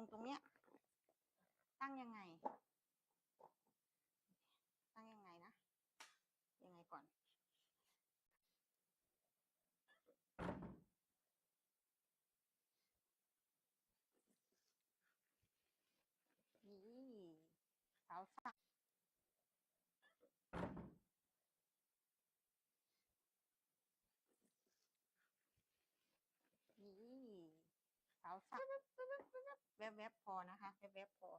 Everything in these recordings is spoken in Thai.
งตรงเนี้ย ตั้งยังไง ตั้งยังไงนะ ยังไงก่อน นี่สาวสาวนี่สาวสาว แวบแวบๆพอนะคะแวบแวบๆพอ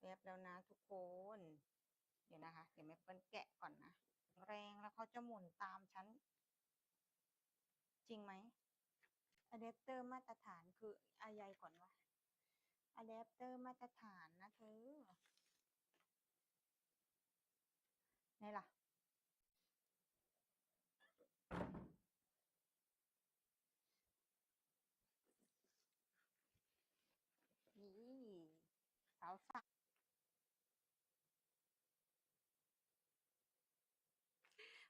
แวบแล้วนะทุกคน เดี๋ยวนะคะ เดี๋ยวแม่เปิ้ลแกะก่อนนะ แรงแล้วเขาจะหมุนตามฉัน จริงไหมอะแดปเตอร์มาตรฐานคืออะไรก่อนวะอะแดปเตอร์มาตรฐานนะเธอไหนล่ะ นี่ สาวสาว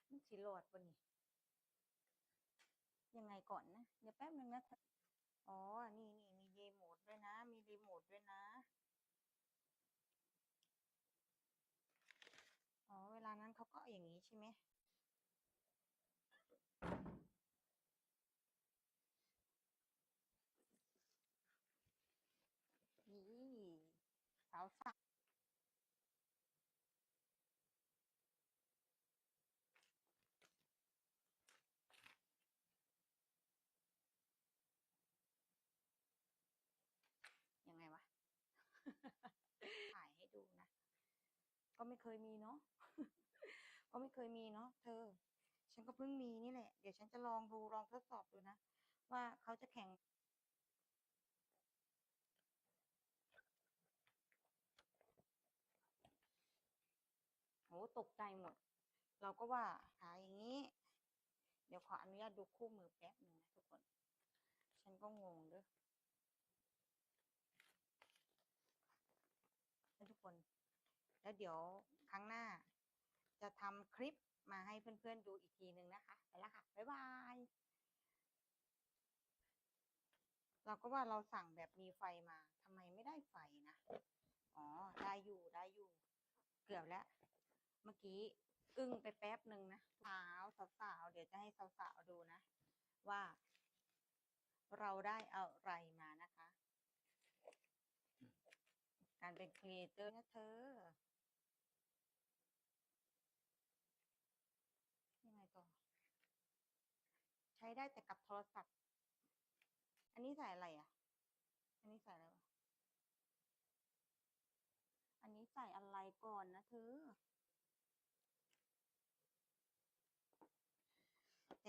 มันสิโหลดบนนี่ยังไงก่อนนะ เดี๋ยวแป๊บนึงนะออ๋อ นี่นี่มีรีโมทด้วยนะ มีรีโมทด้วยนะ อ๋อ เวลานั้นเขาก็อย่างนี้ใช่ไหม นี่ วสาวยังไงวะ ถ่ายให้ดูนะ ก็ไม่เคยมีเนาะ ก็ไม่เคยมีเนาะเธอ ฉันก็เพิ่งมีนี่แหละ เดี๋ยวฉันจะลองดูลองทดสอบดูนะ ว่าเขาจะแข่ง ตกใจหมด เราก็ว่าหาอย่างนี้ เดี๋ยวขออนุญาตดูคู่มือแป๊บหนึ่งนะทุกคน ฉันก็งงเด้วยทุกคน แล้วเดี๋ยวครั้งหน้า จะทำคลิปมาให้เพื่อนๆดูอีกทีหนึ่งนะคะ ไปแล้วค่ะ บ๊ายบาย เราก็ว่าเราสั่งแบบมีไฟมาทำไมไม่ได้ไฟนะ อ๋อ ได้อยู่ได้อยู่ เกือบแล้ว มื่อกี้อึ้งไปแป๊บหนึ่งนะสาวสาวเดี๋ยวจะให้สาวๆดูนะ ว่า เราได้อะไรมานะคะ การเป็นครีเอเตอร์นะเธอยังไงต่อ ใช้ได้แต่กับโทรศัพท์ อันนี้ใส่อะไรอะ อันนี้ใส่อะไรวะอันนี้ใส่อะไรก่อนนะเธอ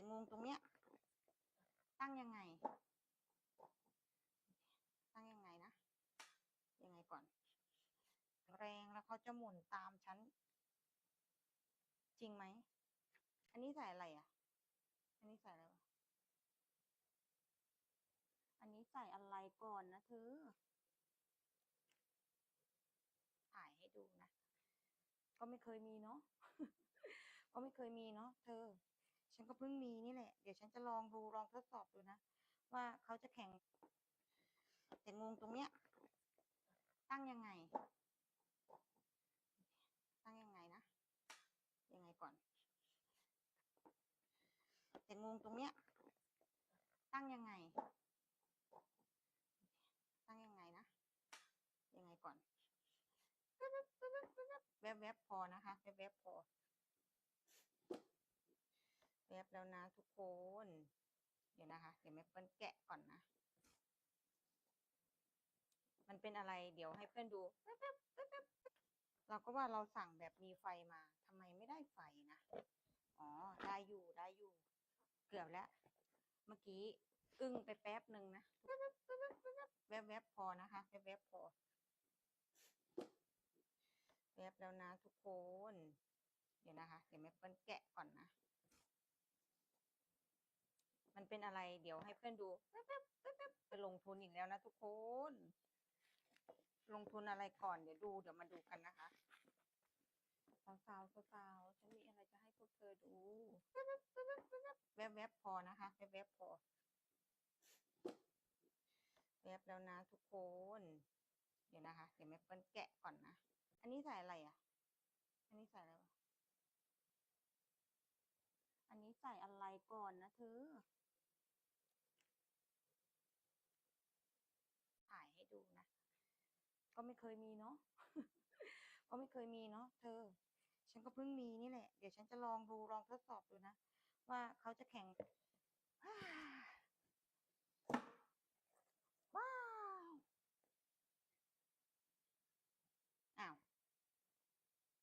แต่งงตรงเนี้ย ตั้งยังไง ตั้งยังไงนะ ยังไงก่อน แรงแล้วเขาจะหมุนตามฉัน จริงไหม อันนี้ใส่อะไรอะ อันนี้ใส่อะไรวะอันนี้ใส่อะไรก่อนนะเธอ ถ่ายให้ดูนะ ก็ไม่เคยมีเนาะ ก็ไม่เคยมีเนาะเธอ ฉันก็เพิ่งมีนี่แหละ เดี๋ยวฉันจะลองดูลองทดสอบดูนะ ว่าเขาจะแข่งแต่งงตรงเนี้ย ตั้งยังไง ตั้งยังไงนะยังไงก่อน แต่งงตรงเนี้ย ตั้งยังไง ตั้งยังไงนะยังไงก่อนแวบๆพอนะคะแวบๆพอ แวบแล้วนะทุกคน เดี๋ยวนะคะ เดี๋ยวแม่เปิ้ลแกะก่อนนะ มันเป็นอะไร เดี๋ยวให้เพื่อนดูเราก็ว่าเราสั่งแบบมีไฟมาทำไมไม่ได้ไฟนะ อ๋อ ได้อยู่ได้อยู่ เกือบแล้ว เมื่อกี้อึ้งไปแป๊บหนึ่งนะแวบๆพอนะคะแวบๆพอแวบแล้วนะทุกคน เดี๋ยวนะคะ เดี๋ยวแม่เปิ้ลแกะก่อนนะ มันเป็นอะไรเดี๋ยวให้เพื่อนดูไปลงทุนอีกแล้วนะทุกคน ลงทุนอะไรก่อนเดี๋ยวดูเดี๋ยวมาดูกันนะคะสาวสาวๆสาวๆฉันมีอะไรจะให้พวกเธอดูแวบๆพอนะคะแวบๆพอแล้วนะทุกคน เดี๋ยวนะคะ เดี๋ยวแม่เปิ้ลแกะก่อนนะ อันนี้ใส่อะไรอะ อันนี้ใส่อะไรวะอันนี้ใส่อะไรก่อนนะเธอ ถ่ายให้ดูนะ ก็ไม่เคยมีเนาะก็ไม่เคยมีเนาะเธอ ฉันก็เพิ่งมีนี่แหละ เดี๋ยวฉันจะลองดูลองทดสอบดูนะ ว่าเขาจะแข่งว้าวอ้าว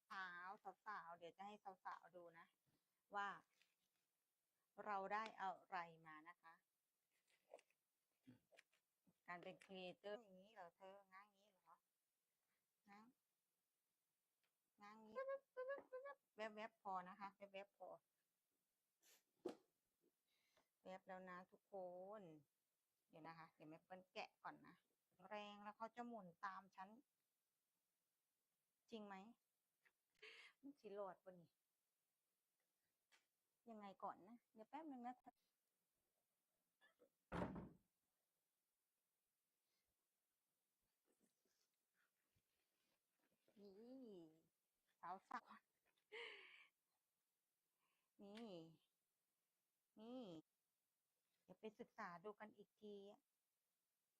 สาวสาวเดี๋ยวจะให้สาวๆดูนะ ว่า เราได้อะไรมานะคะ การเป็นครีเอเตอร์อย่างนี้เหรอเธอง้าย แวบๆแวบพอนะคะ แวบๆแวบพอ แวบแล้วนะทุกคน เดี๋ยวนะคะ เดี๋ยวแม่เปิ้ลแกะก่อนนะ แรงแล้วเขาจะหมุนตามฉัน จริงไหมมันสิโหลดปะนี่ยังไงก่อนนะ เดี๋ยวแป๊บนึงนะ นี่สาวสาวนี่ นี่ เดี๋ยวไป ศึกษาดูกันอีกที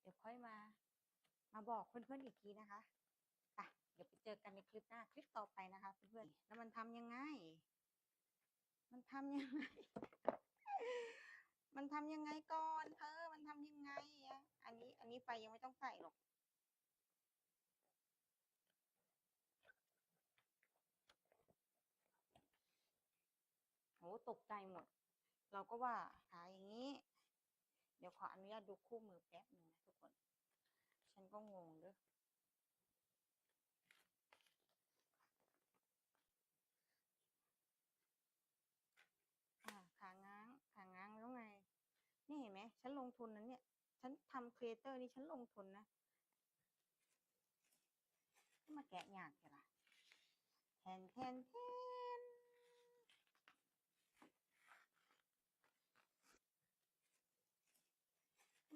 เดี๋ยวค่อยมา มาบอกเพื่อนๆอีกทีนะคะอะเดี๋ยวไปเจอกันในคลิปหน้าคลิปต่อไปนะคะเพื่อนๆแล้วมันทำยังไง มันทำยังไง มันทำยังไงก่อน เธอ มันทำยังไงอะอันนี้ อันนี้ไฟยังไม่ต้องใส่หรอกโหตกใจหมด เราก็ว่าหาอย่างนี้ เดี๋ยวขออนุญาตดูคู่มือแป๊บหนึ่งนะทุกคน ฉันก็งงด้วยอ่าขาง้างขาง้างแล้วไง นี่เห็นไหม ฉันลงทุนนะเนี่ย ฉันทำครีเอเตอร์นี่ฉันลงทุนนะ มาแกะยากกันล่ะแทนแทนแทน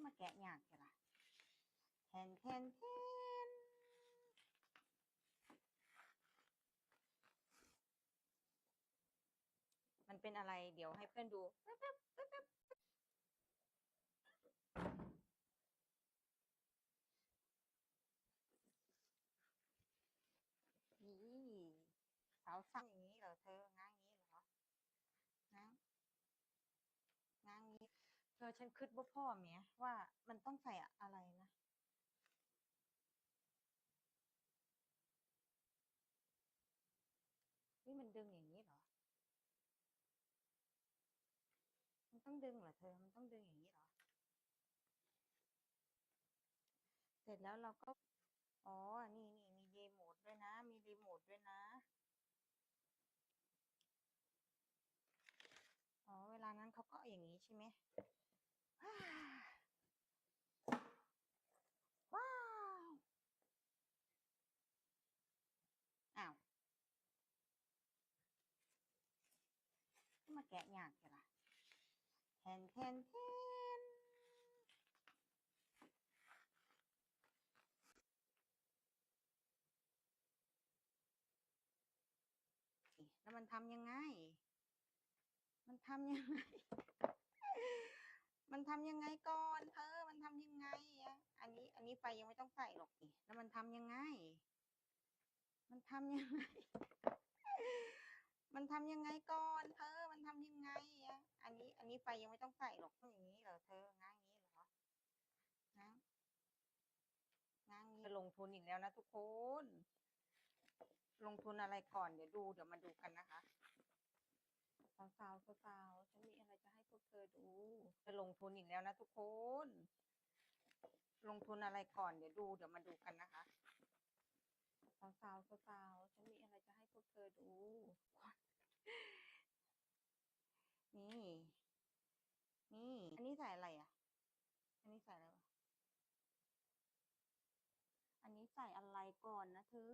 มา แกะยากกันล่ะแทนแทนแทนมันเป็นอะไรเดี๋ยวให้เพื่อนดูนี่สาวสั่งอย่างนี้เหรอเธอง้างอย่างนี้เหรอ ง้าง ง้าง เธอฉันคิดว่าพ่อเมียว่ามันต้องใส่อะไรนะ นี่มันดึงอย่างนี้เหรอ มันต้องดึงเหรอเธอ มันต้องดึงอย่างนี้เหรอ เสร็จแล้วเราก็ อ๋อ นี่นี่มีรีโมทด้วยนะ มีรีโมทด้วยนะ อ๋อ เวลานั้นเขาก็อย่างนี้ใช่ไหม ว้าว อ้าวมาแกะยากกันล่ะแทนแทนแทนแล้วมันทำยังไง มันทำยังไง มันทำยังไงก่อนเธอมันทำยังไงอะอันนี้ อันนี้ไฟยังไม่ต้องใส่หรอกนี่แล้วมันทำยังไง มันทำยังไง มันทำยังไงก่อนเธอมันทำยังไงอะอันนี้ อันนี้ไฟยังไม่ต้องใส่หรอกอย่างนี้เหรอเธอง้างนี้เหรอง้างง้างนี้จะลงทุนอีกแล้วนะทุกคน ลงทุนอะไรก่อนเดี๋ยวดูเดี๋ยวมาดูกันนะคะ สาวสาวสาวๆฉันมีอะไรจะให้พวกเธอดู จะลงทุนอีกแล้วนะทุกคน ลงทุนอะไรก่อนเดี๋ยวดูเดี๋ยวมาดูกันนะคะ สาวสาวสาวสาวๆฉันมีอะไรจะให้พวกเธอดู นี่ นี่ อันนี้ใส่อะไรอะ อันนี้ใส่อะไรวะอันนี้ใส่อะไรก่อนนะเธอ